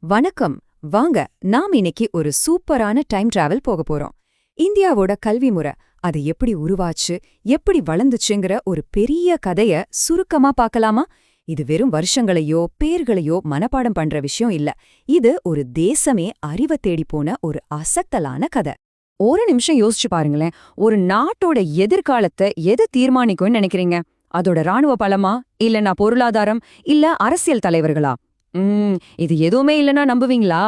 வணக்கம். வாங்க நாம் இன்னைக்கு ஒரு சூப்பரான டைம் டிராவல் போக போறோம். இந்தியாவோட கல்வி முறை அது எப்படி உருவாச்சு எப்படி வளர்ந்துச்சுங்கிற ஒரு பெரிய கதைய சுருக்கமா பார்க்கலாமா? இது வெறும் வருஷங்களையோ பேர்களையோ மனப்பாடம் பண்ற விஷயம் இல்ல. இது ஒரு தேசமே அறிவை தேடி போன ஒரு அசத்தலான கதை. ஒரு நிமிஷம் யோசிச்சு பாருங்களேன். ஒரு நாட்டோட எதிர்காலத்தை எது தீர்மானிக்கும்னு நினைக்கிறீங்க? அதோட ராணுவ பலமா? இல்லனா பொருளாதாரம்? இல்ல அரசியல் தலைவர்களா? ம் இது எதுவுமே இல்லனா நம்புவீங்களா?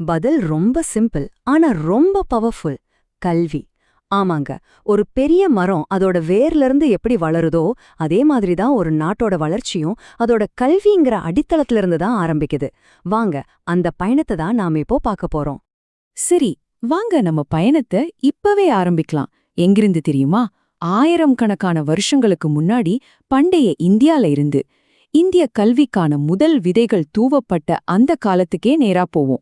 பதில் ரொம்ப சிம்பிள் ஆனா ரொம்ப பவர்ஃபுல். கல்வி. ஆமாங்க ஒரு பெரிய மரம் அதோட வேர்ல இருந்து எப்படி வளருதோ அதே மாதிரி தான் ஒரு நாட்டோட வளர்ச்சியும் அதோட கல்விங்கிற அடித்தளத்துல இருந்து தான் ஆரம்பிக்குது. வாங்க அந்த பயணத்தை தான் நாம இப்போ பார்க்க போறோம். சரி வாங்க நம்ம பயணத்தை இப்பவே ஆரம்பிக்கலாம். எங்கிருந்து தெரியுமா? ஆயிரம் கணக்கான வருஷங்களுக்கு முன்னாடி பண்டைய இந்தியால இருந்து. இந்திய கல்விக்கான முதல் விதைகள் தூவப்பட்ட அந்த காலத்துக்கே நேரா போவோம்.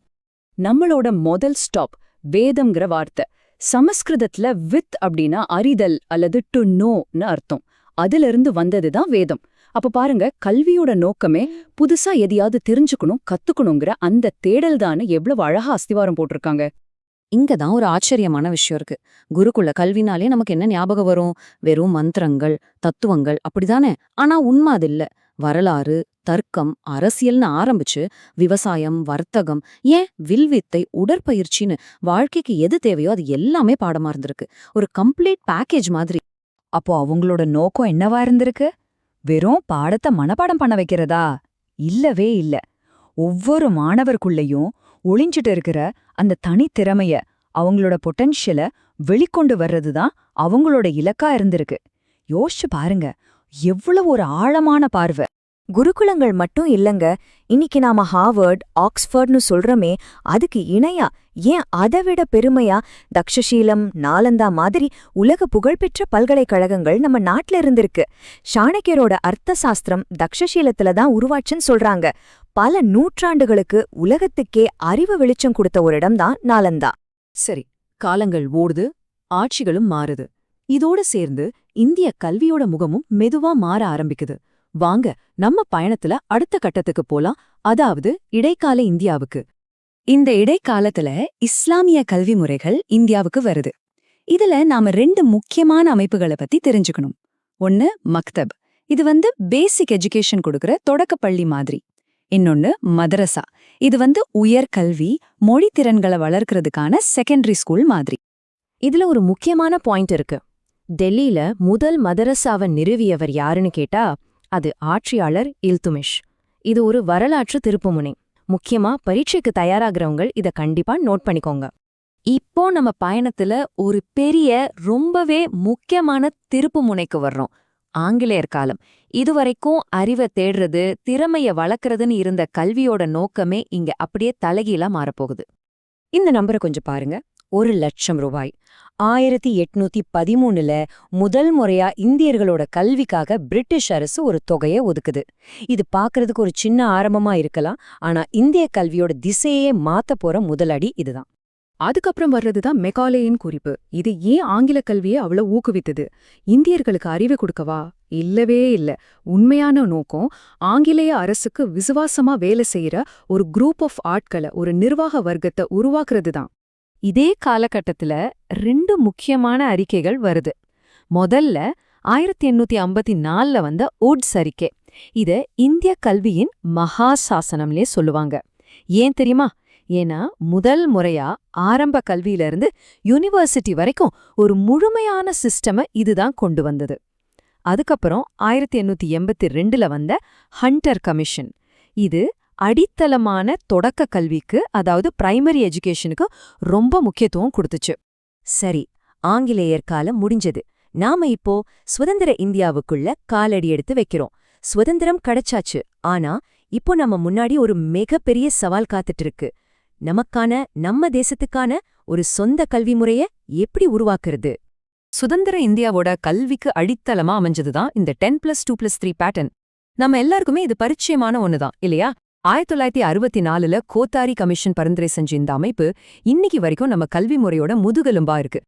நம்மளோட முதல் ஸ்டாப் வேதம்ங்கிற வார்த்தை. சமஸ்கிருதத்துல வித் அப்படின்னா அறிதல் அல்லது டு நோன்னு அர்த்தம். அதுல இருந்து வந்ததுதான் வேதம். அப்ப பாருங்க கல்வியோட நோக்கமே புதுசா எதையாவது தெரிஞ்சுக்கணும் கத்துக்கணுங்கிற அந்த தேடல் தானே எவ்வளவு அழகா அஸ்திவாரம் போட்டிருக்காங்க. இங்க தான் ஒரு ஆச்சரியமான விஷயம் இருக்கு. குருகுல கல்வினாலே நமக்கு என்ன ஞாபகம் வரும்? வெறும் மந்திரங்கள் தத்துவங்கள் அப்படிதானே ஆனா உண்மை அது இல்லை. வரலாறு தர்க்கம் அரசியல்னு ஆரம்பிச்சு விவசாயம் வர்த்தகம் ஏன் வில்வித்தை உடற்பயிற்சின்னு வாழ்க்கைக்கு எது தேவையோ அது எல்லாமே பாடமா இருந்திருக்கு. ஒரு கம்ப்ளீட் பேக்கேஜ் மாதிரி. அப்போ அவங்களோட நோக்கம் என்னவா இருந்திருக்கு? வெறும் பாடத்தை மனப்பாடம் பண்ண வைக்கிறதா? இல்லவே இல்ல. ஒவ்வொரு மாணவர்க்குள்ளேயும் ஒளிஞ்சிட்டு இருக்கிற அந்த தனித்திறமைய அவங்களோட பொட்டன்ஷியலை வெளிக்கொண்டு வர்றதுதான் அவங்களோட இலக்கா இருந்திருக்கு. யோசிச்சு பாருங்க எவ்வளவு ஒரு ஆழமான பார்வை. குருகுலங்கள் மட்டும் இல்லங்க இன்னைக்கு நாம ஹார்வர்ட் ஆக்ஸ்ஃபர்ட்னு சொல்றோமே அதுக்கு இணையா ஏன் அதை விட பெருமையா தக்ஷசீலம் நாலந்தா மாதிரி உலக புகழ்பெற்ற பல்கலைக்கழகங்கள் நம்ம நாட்டுல இருந்திருக்கு. சாணக்கியரோட அர்த்த சாஸ்திரம் தக்ஷசீலத்துல தான் உருவாச்சுன்னு சொல்றாங்க. பல நூற்றாண்டுகளுக்கு உலகத்துக்கே அறிவு வெளிச்சம் கொடுத்த ஒரு இடம்தான் நாலந்தா. சரி காலங்கள் ஓடுது ஆட்சிகளும் மாறுது. இதோட சேர்ந்து இந்திய கல்வியோட முகமும் மெதுவா மாற ஆரம்பிக்குது. வாங்க நம்ம பயணத்துல அடுத்த கட்டத்துக்கு போலாம். அதாவது இடைக்கால இந்தியாவுக்கு. இந்த இடைக்காலத்துல இஸ்லாமிய கல்வி முறைகள் இந்தியாவுக்கு வருது. இதுல நாம ரெண்டு முக்கியமான அமைப்புகளை பத்தி தெரிஞ்சுக்கணும். ஒன்னு மக்தப். இது வந்து பேசிக் எஜுகேஷன் கொடுக்கற தொடக்கப்பள்ளி மாதிரி. இன்னொன்னு மதரசா. இது வந்து உயர் கல்வி மொழி திறன்களை வளர்க்கறதுக்கான செகண்டரி ஸ்கூல் மாதிரி. இதுல ஒரு முக்கியமான பாயிண்ட் இருக்கு. டெல்லியில முதல் மதரசாவை நிறுவியவர் யாருன்னு கேட்டா அது ஆட்சியாளர் இல்துமிஷ். இது ஒரு வரலாற்று திருப்புமுனை. முக்கியமா பரீட்சைக்கு தயாராகிறவங்க இத கண்டிப்பா நோட் பண்ணிக்கோங்க. இப்போ நம்ம பயணத்துல ஒரு பெரிய ரொம்பவே முக்கியமான திருப்புமுனைக்கு வர்றோம். ஆங்கிலேயர் காலம். இதுவரைக்கும் அறிவை தேடுறது திறமைய வளர்க்கறதுன்னு இருந்த கல்வியோட நோக்கமே இங்க அப்படியே தலைகீழா மாறப்போகுது. இந்த நம்பரை கொஞ்சம் பாருங்க. ஒரு லட்சம் ரூபாய். ஆயிரத்தி எட்நூத்தி பதிமூணுல முதல் முறையா இந்தியர்களோட கல்விக்காக பிரிட்டிஷ் அரசு ஒரு தொகையை ஒதுக்குது. இது பார்க்கறதுக்கு ஒரு சின்ன ஆரம்பமா இருக்கலாம். ஆனா இந்திய கல்வியோட திசையே மாத்த போற முதலடி இதுதான். அதுக்கப்புறம் வர்றதுதான் மெகாலேயின் குறிப்பு. இது ஏன் ஆங்கில கல்வியை அவ்வளோ ஊக்குவித்தது? இந்தியர்களுக்கு அறிவு கொடுக்கவா? இல்லவே இல்ல. உண்மையான நோக்கம் ஆங்கிலேய அரசுக்கு விசுவாசமா வேலை செய்யற ஒரு குரூப் ஆஃப் ஆட்களை ஒரு நிர்வாக வர்க்கத்தை உருவாக்குறது தான் இதே காலகட்டத்துல ரெண்டு முக்கியமான அறிக்கைகள் வருது. முதல்ல ஆயிரத்தி எண்ணூத்தி ஐம்பத்தி நாலுல வந்த உட்ஸ் அறிக்கை. இத இந்திய கல்வியின் மகா சாசனம்லே சொல்லுவாங்க. ஏன் தெரியுமா? ஏன்னா முதல் முறையா ஆரம்ப கல்வியில இருந்து யூனிவர்சிட்டி வரைக்கும் ஒரு முழுமையான சிஸ்டம இதுதான் கொண்டு வந்தது. அதுக்கப்புறம் ஆயிரத்தி எண்ணூத்தி எண்பத்தி ரெண்டுல வந்த ஹண்டர் கமிஷன். இது அடித்தளமான தொடக்க கல்விக்கு அதாவது பிரைமரி எஜுகேஷனுக்கு ரொம்ப முக்கியத்துவம் கொடுத்துச்சு. சரி ஆங்கிலேயர் காலம் முடிஞ்சது. நாம இப்போ சுதந்திர இந்தியாவுக்குள்ள காலடி எடுத்து வைக்கிறோம். சுதந்திரம் கிடைச்சாச்சு. ஆனா இப்போ நம்ம முன்னாடி ஒரு மிகப்பெரிய சவால் காத்துட்டு இருக்கு நமக்கான நம்ம தேசத்துக்கான ஒரு சொந்த கல்வி முறைய எப்படி உருவாக்குறது? சுதந்திர இந்தியாவோட கல்விக்கு அடித்தளமா அமைஞ்சதுதான் இந்த ten plus two plus three pattern நம்ம எல்லாருக்குமே இது பரிச்சயமான ஒண்ணுதான் இல்லையா? ஆயிரத்தி தொள்ளாயிரத்தி அறுபத்தி நாலுல கோத்தாரி கமிஷன் பரிந்துரை செஞ்ச இந்த அமைப்பு இன்னைக்கு வரைக்கும் நம்ம கல்வி முறையோட முதுகெலும்பா இருக்கு.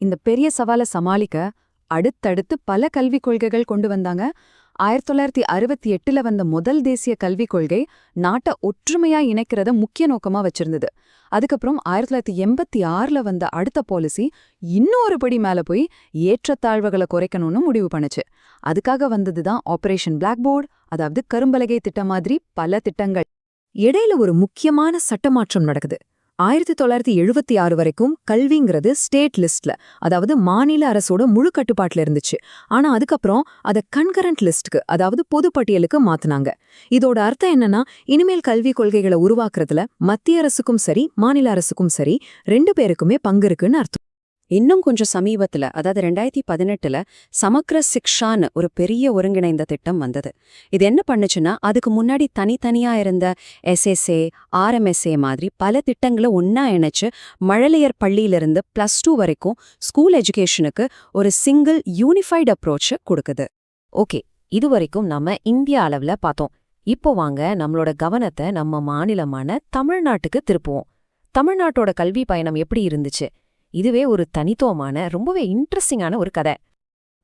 இந்த பெரிய சவாலை சமாளிக்க அடுத்தடுத்து பல கல்விக் கொள்கைகள் கொண்டு வந்தாங்க. ஆயிரத்தி தொள்ளாயிரத்தி அறுபத்தி எட்டுல வந்த முதல் தேசிய கல்விக் கொள்கை நாட்டை ஒற்றுமையா இணைக்கிறத முக்கிய நோக்கமா வச்சிருந்தது. அதுக்கப்புறம் ஆயிரத்தி தொள்ளாயிரத்தி எண்பத்தி ஆறுல வந்த அடுத்த பாலிசி இன்னும் ஒரு படி மேல போய் ஏற்றத்தாழ்வுகளை குறைக்கணும்னு முடிவு பண்ணுச்சு. அதுக்காக வந்ததுதான் ஆபரேஷன் பிளாக் போர்டு அதாவது கரும்பலகை திட்டம் மாதிரி பல திட்டங்கள். இடையில ஒரு முக்கியமான சட்டமாற்றம் நடக்குது. ஆயிரத்தி தொள்ளாயிரத்தி எழுபத்தி ஆறு வரைக்கும் கல்விங்கிறது ஸ்டேட் லிஸ்ட்ல அதாவது மாநில அரசோட முழு கட்டுப்பாட்டுல இருந்துச்சு. ஆனா அதுக்கப்புறம் அதை கன்கரண்ட் லிஸ்ட்க்கு அதாவது பொதுப்பட்டியலுக்கு மாத்துனாங்க. இதோட அர்த்தம் என்னன்னா இனிமேல் கல்விக் கொள்கைகளை உருவாக்குறதுல மத்திய அரசுக்கும் சரி மாநில அரசுக்கும் சரி ரெண்டு பேருக்குமே பங்கு இருக்குன்னு அர்த்தம். இன்னும் கொஞ்சம் சமீபத்துல அதாவது ரெண்டாயிரத்தி பதினெட்டுல சமக்ர சிக்ஷான்னு ஒரு பெரிய ஒருங்கிணைந்த திட்டம் வந்தது. இது என்ன பண்ணுச்சுன்னா அதுக்கு முன்னாடி தனித்தனியா இருந்த எஸ்எஸ்ஏ ஆர்எம்எஸ்ஏ மாதிரி பல திட்டங்களை ஒன்னா இணைச்சு மழலையர் பள்ளியிலிருந்து பிளஸ் டூ வரைக்கும் ஸ்கூல் எஜுகேஷனுக்கு ஒரு சிங்கிள் யூனிஃபைடு அப்ரோச்சை கொடுக்குது. ஓகே இது வரைக்கும் நம்ம இந்திய அளவுல பார்த்தோம். இப்போ வாங்க நம்மளோட கவனத்தை நம்ம மாநிலமான தமிழ்நாட்டுக்கு திருப்புவோம். தமிழ்நாட்டோட கல்வி பயணம் எப்படி இருந்துச்சு? இதுவே ஒரு தனித்துவமான ரொம்பவே இன்ட்ரெஸ்டிங்கான ஒரு கதை.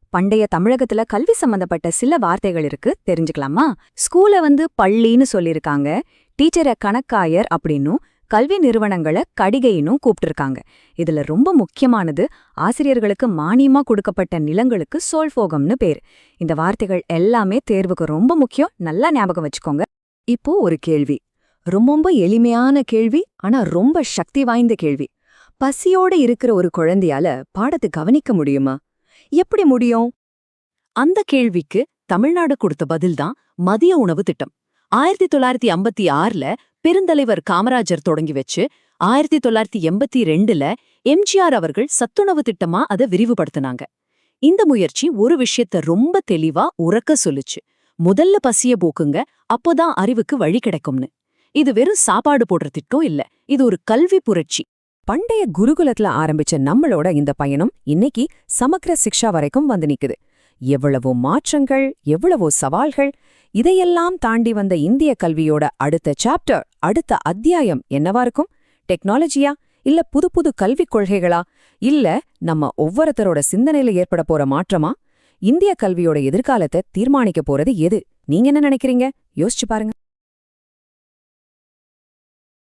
பண்டைய தமிழகத்துல கல்வி சம்பந்தப்பட்ட சில வார்த்தைகள் இருக்கு. தெரிஞ்சுக்கலாமா? ஸ்கூல வந்து பள்ளின்னு சொல்லியிருக்காங்க. டீச்சரை கணக்காயர் அப்படின்னும் கல்வி நிறுவனங்களை கடிகைன்னும் கூப்பிட்டுருக்காங்க. இதுல ரொம்ப முக்கியமானது ஆசிரியர்களுக்கு மானியமா கொடுக்கப்பட்ட நிலங்களுக்கு சோல்போகம்னு பேர். இந்த வார்த்தைகள் எல்லாமே தேர்வுக்கு ரொம்ப முக்கியம். நல்லா ஞாபகம் வச்சுக்கோங்க. இப்போ ஒரு கேள்வி. ரொம்ப எளிமையான கேள்வி ஆனா ரொம்ப சக்தி வாய்ந்த கேள்வி. பசியோட இருக்கிற ஒரு குழந்தையால பாடத்தை கவனிக்க முடியுமா? எப்படி முடியும்? அந்த கேள்விக்கு தமிழ்நாடு கொடுத்த பதில்தான் மதிய உணவு திட்டம். ஆயிரத்தி தொள்ளாயிரத்தி ஐம்பத்தி ஆறுல பெருந்தலைவர் காமராஜர் தொடங்கி வச்சு ஆயிரத்தி தொள்ளாயிரத்தி எண்பத்தி ரெண்டுல எம்ஜிஆர் அவர்கள் சத்துணவு திட்டமா அதை விரிவுபடுத்தினாங்க. இந்த முயற்சி ஒரு விஷயத்த ரொம்ப தெளிவா உறக்க சொல்லுச்சு. முதல்ல பசிய போக்குங்க அப்போதான் அறிவுக்கு வழி கிடைக்கும்னு. இது வெறும் சாப்பாடு போடுற திட்டம் இல்ல இது ஒரு கல்வி புரட்சி. பண்டைய குருகுலத்துல ஆரம்பிச்ச நம்மளோட இந்த பயணம் இன்னைக்கு சமக்கிர சிக்ஷா வரைக்கும் வந்து நிக்குது. எவ்வளவோ மாற்றங்கள் எவ்வளவோ சவால்கள் இதையெல்லாம் தாண்டி வந்த இந்திய கல்வியோட அடுத்த சாப்டர் அடுத்த அத்தியாயம் என்னவா இருக்கும்? டெக்னாலஜியா இல்ல புது புது கல்விக் கொள்கைகளா? இல்ல நம்ம ஒவ்வொருத்தரோட சிந்தனையில ஏற்பட போற மாற்றமா? இந்திய கல்வியோட எதிர்காலத்தை தீர்மானிக்க போறது எது? நீங்க என்ன நினைக்கிறீங்க? யோசிச்சு பாருங்க.